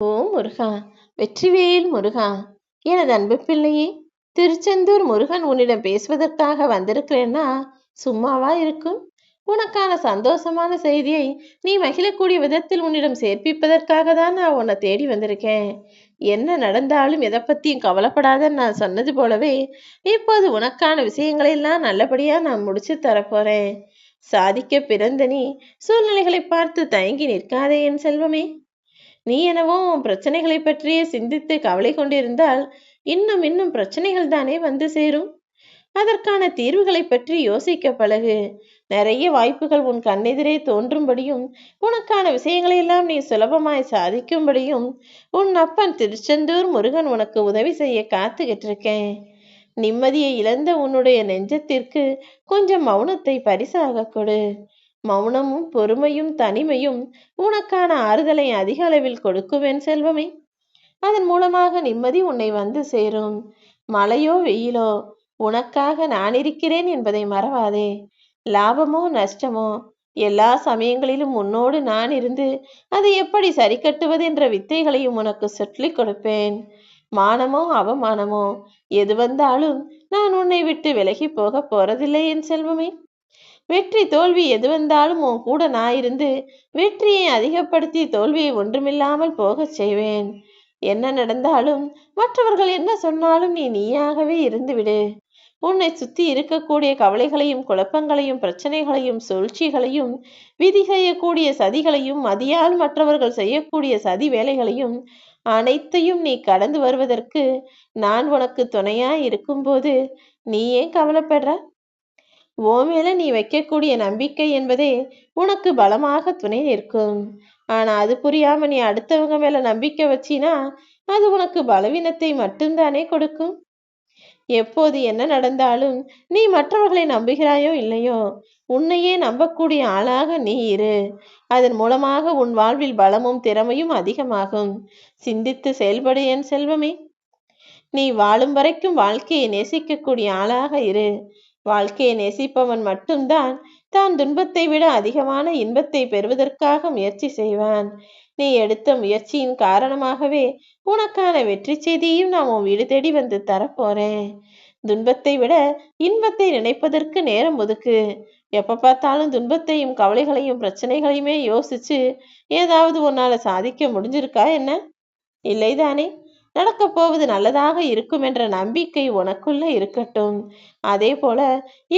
ஓ முருகா வெற்றிவேல் முருகா எனது அன்பு பிள்ளையே திருச்செந்தூர் முருகன் உன்னிடம் பேசுவதற்காக வந்திருக்கிறேன்னா சும்மாவா இருக்கும் உனக்கான சந்தோஷமான செய்தியை நீ மகிழக்கூடிய விதத்தில் உன்னிடம் சேர்ப்பிப்பதற்காக தான் நான் உன்னை தேடி வந்திருக்கேன். என்ன நடந்தாலும் எதை பற்றியும் கவலைப்படாதன்னு நான் சொன்னது போலவே இப்போது உனக்கான விஷயங்களையெல்லாம் நல்லபடியாக நான் முடிச்சு தரப்போறேன். சாதிக்க பிறந்த நீ சூழ்நிலைகளை பார்த்து தயங்கி நிற்காதே என் செல்வமே. நீ எனவும் உன் பிரச்சனைகளை பற்றியே சிந்தித்து கவலை கொண்டிருந்தால் இன்னும் இன்னும் பிரச்சனைகள் தானே வந்து சேரும்? அதற்கான தீர்வுகளை பற்றி யோசிக்க பழகு. நிறைய வாய்ப்புகள் உன் கண்ணெதிரே தோன்றும்படியும் உனக்கான விஷயங்களை எல்லாம் நீ சுலபமாய் சாதிக்கும்படியும் உன் அப்பன் திருச்செந்தூர் முருகன் உனக்கு உதவி செய்ய காத்துக்கிட்டு இருக்கேன் நிம்மதியை இழந்த உன்னுடைய நெஞ்சத்திற்கு கொஞ்சம் மௌனத்தை பரிசாக கொடு. மௌனமும் பொறுமையும் தனிமையும் உனக்கான ஆறுதலை அதிக அளவில் கொடுக்குவேன் செல்வமே. அதன் மூலமாக நிம்மதி உன்னை வந்து சேரும். மழையோ வெயிலோ உனக்காக நான் இருக்கிறேன் என்பதை மறவாதே. லாபமோ நஷ்டமோ எல்லா சமயங்களிலும் உன்னோடு நான் இருந்து அதை எப்படி சரி கட்டுவது என்ற வித்தைகளையும் உனக்கு சொல்லிக் கொடுப்பேன். மானமோ அவமானமோ எது வந்தாலும் நான் உன்னை விட்டு விலகி போக போறதில்லை என் செல்வமே. வெற்றி தோல்வி எது வந்தாலும் உன் கூட நான் இருந்து வெற்றியை அதிகப்படுத்தி தோல்வியை ஒன்றுமில்லாமல் போகச் செய்வேன். என்ன நடந்தாலும் மற்றவர்கள் என்ன சொன்னாலும் நீ நீயாகவே இருந்துவிடு. உன்னை சுத்தி இருக்கக்கூடிய கவலைகளையும் குழப்பங்களையும் பிரச்சனைகளையும் சூழ்ச்சிகளையும் விதி செய்யக்கூடிய சதிகளையும் மதியால் மற்றவர்கள் செய்யக்கூடிய சதி வேலைகளையும் அனைத்தையும் நீ கடந்து வருவதற்கு நான் உனக்கு துணையா இருக்கும்போது நீ ஏன் கவலைப்படுற? ஓ மேல நீ வைக்கக்கூடிய நம்பிக்கை என்பதே உனக்கு பலமாக துணை நிற்கும். ஆனா அது புரியாம நீ அடுத்தவங்க மேல நம்பிக்கை வச்சினா அது உனக்கு பலவீனத்தை மட்டும்தானே கொடுக்கும்? எப்போது என்ன நடந்தாலும் நீ மற்றவர்களை நம்புகிறாயோ இல்லையோ உன்னையே நம்பக்கூடிய ஆளாக நீ இரு. அதன் மூலமாக உன் வாழ்வில் பலமும் திறமையும் அதிகமாகும். சிந்தித்து செயல்படு என் செல்வமே. நீ வாழும் வரைக்கும் வாழ்க்கையை நேசிக்கக்கூடிய ஆளாக இரு. வாழ்க்கையை நேசிப்பவன் மட்டும்தான் தான் துன்பத்தை விட அதிகமான இன்பத்தை பெறுவதற்காக முயற்சி செய்வான். நீ எடுத்த முயற்சியின் காரணமாகவே உனக்கான வெற்றி செய்தியும் நான் உன் வீடு தேடி வந்து தரப்போறேன். துன்பத்தை விட இன்பத்தை நினைப்பதற்கு நேரம் ஒதுக்கு. எப்ப பார்த்தாலும் துன்பத்தையும் கவலைகளையும் பிரச்சனைகளையுமே யோசிச்சு ஏதாவது உன்னால சாதிக்க முடிஞ்சிருக்கா என்ன? இல்லைதானே? நடக்கப் போவது நல்லதாக இருக்கும் என்ற நம்பிக்கை உனக்குள்ள இருக்கட்டும். அதே போல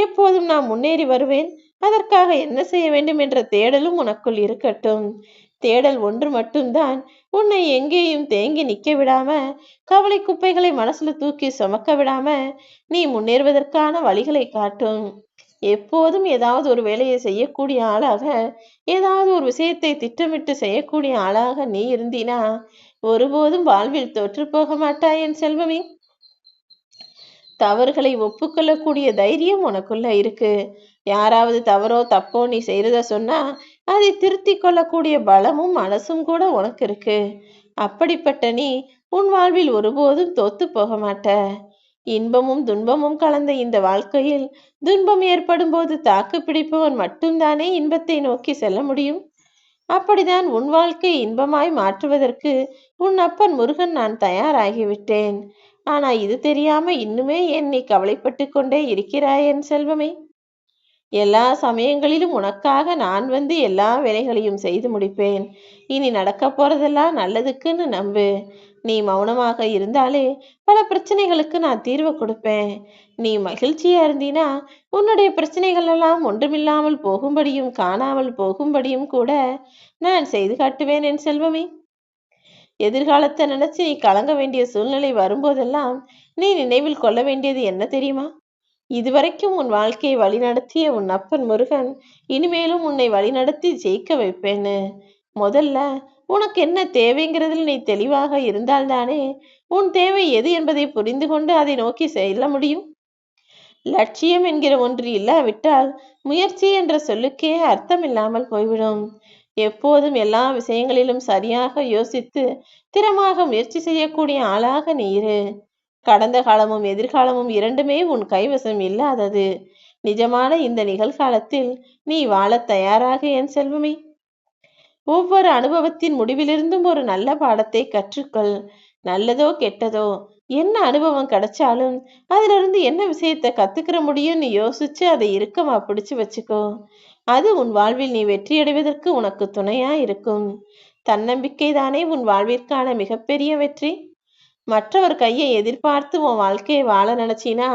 எப்போதும் நான் முன்னேறி வருவேன். அதற்காக என்ன செய்ய வேண்டும் என்ற தேடலும் உனக்குள் இருக்கட்டும். தேடல் ஒன்று மட்டும்தான் உன்னை எங்கேயும் தேங்கி நிற்க விடாம கவலை குப்பைகளை மனசுல தூக்கி சுமக்க விடாம நீ முன்னேறுவதற்கான வழிகளை காட்டும். எப்போதும் ஏதாவது ஒரு வேலையை செய்யக்கூடிய ஆளாக ஏதாவது ஒரு விஷயத்தை திட்டமிட்டு செய்யக்கூடிய ஆளாக நீ இருந்தினா ஒருபோதும் வாழ்வில் தோற்று போக மாட்டாய் என் செல்வமே. தவறுகளை ஒப்புக்கொள்ளக்கூடிய தைரியம் உனக்குள்ள இருக்கு. யாராவது தவறோ தப்போ நீ செய்யறத சொன்னா அதை திருத்தி கொள்ளக்கூடிய பலமும் மனசும் கூட உனக்கு இருக்கு. அப்படிப்பட்ட நீ உன் வாழ்வில் ஒருபோதும் தோத்து போக மாட்ட. இன்பமும் துன்பமும் கலந்த இந்த வாழ்க்கையில் துன்பம் ஏற்படும் போது தாக்கு பிடிப்பவன் மட்டும்தானே இன்பத்தை நோக்கி செல்ல முடியும்? அப்படிதான் உன் வாழ்க்கை இன்பமாய் மாற்றுவதற்கு உன் அப்பன் முருகன் நான் தயாராகிவிட்டேன். ஆனா இது தெரியாம இன்னுமே என்னை கவலைப்பட்டு கொண்டே இருக்கிறாய் என் செல்வமே. எல்லா சமயங்களிலும் உனக்காக நான் வந்து எல்லா வேலைகளையும் செய்து முடிப்பேன். இனி நடக்க போறதெல்லாம் நல்லதுக்குன்னு நம்பு. நீ மௌனமாக இருந்தாலே பல பிரச்சனைகளுக்கு நான் தீர்வு கொடுப்பேன். நீ மகிழ்ச்சியா இருந்தீனா உன்னுடைய பிரச்சனைகள் எல்லாம் ஒன்றுமில்லாமல் போகும்படியும் காணாமல் போகும்படியும் கூட நான் செய்து காட்டுவேன் என் செல்வமே. எதிர்காலத்தை நினைச்சு நீ கலங்க வேண்டிய சூழ்நிலை வரும்போதெல்லாம் நீ நினைவில் கொள்ள வேண்டியது என்ன தெரியுமா? இதுவரைக்கும் உன் வாழ்க்கையை வழிநடத்திய உன் அப்பன் முருகன் இனிமேலும் உன்னை வழிநடத்தி ஜெயிக்க வைப்பேன்னு. முதல்ல உனக்கு என்ன தேவைங்கிறதில் நீ தெளிவாக இருந்தால்தானே உன் தேவை எது என்பதை புரிந்து கொண்டு அதை நோக்கி செல்ல முடியும்? லட்சியம் என்கிற ஒன்று இல்லாவிட்டால் முயற்சி என்ற சொல்லுக்கே அர்த்தம் இல்லாமல் போய்விடும். எப்போதும் எல்லா விஷயங்களிலும் சரியாக யோசித்து திறமாக முயற்சி செய்யக்கூடிய ஆளாக நீ இரு. கடந்த காலமும் எதிர்காலமும் இரண்டுமே உன் கைவசம் இல்லாதது. நிஜமான இந்த நிகழ்காலத்தில் நீ வாழத் தயாராக என் செல்வமே. ஒவ்வொரு அனுபவத்தின் முடிவிலிருந்தும் ஒரு நல்ல பாடத்தை கற்றுக்கொள். நல்லதோ கெட்டதோ என்ன அனுபவம் கிடைச்சாலும் அதிலிருந்து என்ன விஷயத்தை கத்துக்கிற முடியும்னு யோசிச்சு அதை இறுக்கமா பிடிச்சு வச்சுக்கோ. அது உன் வாழ்வில் நீ வெற்றியடைவதற்கு உனக்கு துணையா இருக்கும். தன்னம்பிக்கை தானே உன் வாழ்விற்கான மிகப்பெரிய வெற்றி? மற்றவர் கையை எதிர்பார்த்து உன் வாழ்க்கையை வாழ நினைச்சினா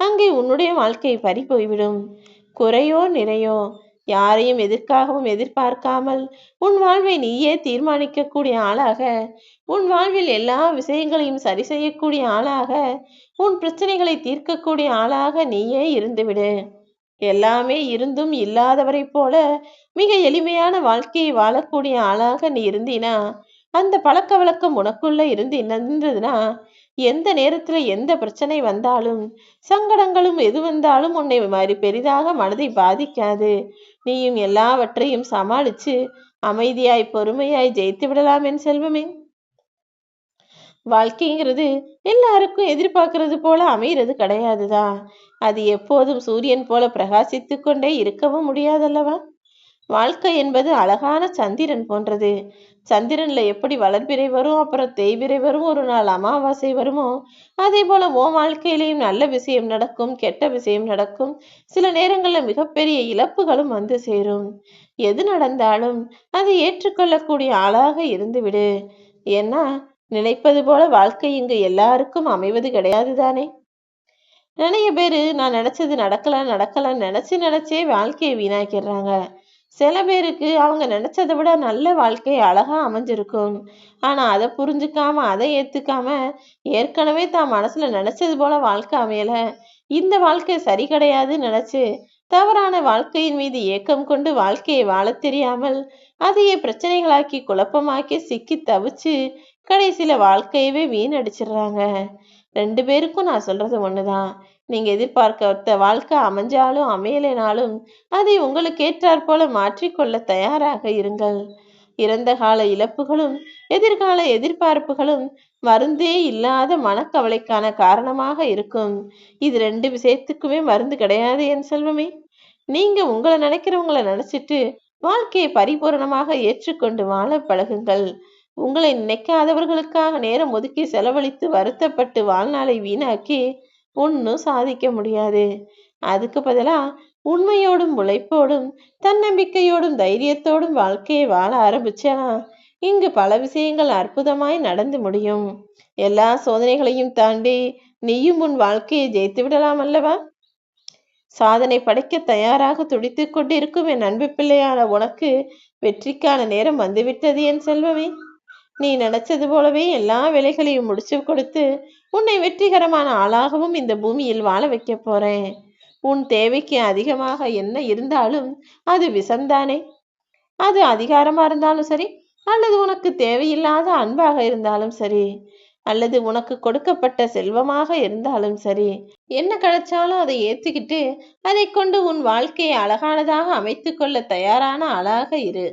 அங்கே உன்னுடைய வாழ்க்கை பறி போய்விடும். குறையோ நிறையோ யாரையும் எதற்காகவும் எதிர்பார்க்காமல் உன் வாழ்வை நீயே தீர்மானிக்கக்கூடிய ஆளாக உன் வாழ்வில் எல்லா விஷயங்களையும் சரி செய்யக்கூடிய ஆளாக உன் பிரச்சனைகளை தீர்க்கக்கூடிய ஆளாக நீயே இருந்துவிடு. எல்லாமே இருந்தும் இல்லாதவரைப் போல மிக எளிமையான வாழ்க்கையை வாழக்கூடிய ஆளாக நீ இருந்தினா அந்த பழக்க வழக்கம் உனக்குள்ள இருந்து நின்றதுன்னா எந்த நேரத்துல எந்த பிரச்சனை வந்தாலும் சங்கடங்களும் எது வந்தாலும் உன்னை மாதிரி பெரிதாக மனதை பாதிக்காது. நீயும் எல்லாவற்றையும் சமாளிச்சு அமைதியாய் பொறுமையாய் ஜெயித்து விடலாம் என் செல்வமே. வாழ்க்கைங்கிறது எல்லாருக்கும் எதிர்பார்க்கறது போல அமைகிறது கிடையாதுதான். அது எப்போதும் சூரியன் போல பிரகாசித்து கொண்டே இருக்கவும் முடியாதல்லவா? வாழ்க்கை என்பது அழகான சந்திரன் போன்றது. சந்திரன்ல எப்படி வளர்பிறை வரும் அப்புறம் தேய்பிறை வரும் ஒரு நாள் அமாவாசை வருமோ அதே போல ஓ வாழ்க்கையிலையும் நல்ல விஷயம் நடக்கும் கெட்ட விஷயம் நடக்கும். சில நேரங்கள்ல மிகப்பெரிய இழப்புகளும் வந்து சேரும். எது நடந்தாலும் அதை ஏற்றுக்கொள்ளக்கூடிய ஆளாக இருந்து விடு ஏன்னா நினைப்பது போல வாழ்க்கை இங்கு எல்லாருக்கும் அமைவது கிடையாது தானே? நிறைய பேரு நான் நினைச்சது நடக்கல நடக்கலன்னு நினைச்சு நினைச்சே வாழ்க்கையை வீணாக்கிடுறாங்க. சில பேருக்கு அவங்க நினைச்சதை விட நல்ல வாழ்க்கை அழகா அமைஞ்சிருக்கும். ஆனா அதை புரிஞ்சுக்காம அதை ஏத்துக்காம ஏற்கனவே தான் மனசுல நினைச்சது போல வாழ்க்கை அமையல. இந்த வாழ்க்கை சரி கிடையாதுன்னு நினைச்சு தவறான வாழ்க்கையின் மீது ஏக்கம் கொண்டு வாழ்க்கையை வாழ தெரியாமல் அதையே பிரச்சனைகளாக்கி குழப்பமாக்கி சிக்கி தவிச்சு கடைசியில வாழ்க்கையவே வீணடிச்சிடுறாங்க. ரெண்டு பேருக்கும் நான் சொல்றது ஒண்ணுதான். நீங்க எதிர்பார்க்க வாழ்க்கை அமைஞ்சாலும் அமையலைனாலும் அதை உங்களுக்கு ஏற்றாற் போல மாற்றிக்கொள்ள தயாராக இருங்கள். இறந்த கால இழப்புகளும் எதிர்கால எதிர்பார்ப்புகளும் மருந்தே இல்லாத மனக்கவலைக்கான காரணமாக இருக்கும். இது ரெண்டு விஷயத்துக்குமே மருந்து கிடையாது என் செல்வமே. நீங்க உங்களை நினைக்கிறவங்கள நினைச்சிட்டு வாழ்க்கையை பரிபூரணமாக ஏற்றுக்கொண்டு வாழ பழகுங்கள். உங்களை நினைக்காதவர்களுக்காக நேரம் ஒதுக்கி செலவழித்து வருத்தப்பட்டு வாழ்நாளை வீணாக்கி ஒன்றும் சாதிக்க முடியாது. அதுக்கு பதிலா உண்மையோடும் உழைப்போடும் தன்னம்பிக்கையோடும் தைரியத்தோடும் வாழ்க்கையை வாழ ஆரம்பிச்சேனா? இங்கு பல விஷயங்கள் அற்புதமாய் நடந்து முடியும். எல்லா சோதனைகளையும் தாண்டி நீயும் உன் வாழ்க்கையை ஜெயித்து விடலாம் அல்லவா? சாதனை படைக்க தயாராக துடித்துக் கொண்டிருக்கும் என் அன்பு பிள்ளையான உனக்கு வெற்றிக்கான நேரம் வந்துவிட்டது என் செல்வமே. நீ நினைச்சது போலவே எல்லா வேலைகளையும் முடிச்சு கொடுத்து உன்னை வெற்றிகரமான ஆளாகவும் இந்த பூமியில் வாழ வைக்க போறேன். உன் தேவைக்கு அதிகமாக என்ன இருந்தாலும் அது விஷம்தானே அது அதிகாரமா இருந்தாலும் சரி அல்லது உனக்கு தேவையில்லாத அன்பாக இருந்தாலும் சரி அல்லது உனக்கு கொடுக்கப்பட்ட செல்வமாக இருந்தாலும் சரி என்ன கிடைச்சாலும் அதை ஏத்துக்கிட்டு அதை கொண்டு உன் வாழ்க்கையை அழகானதாக அமைத்து கொள்ள தயாரான ஆளாக இரு.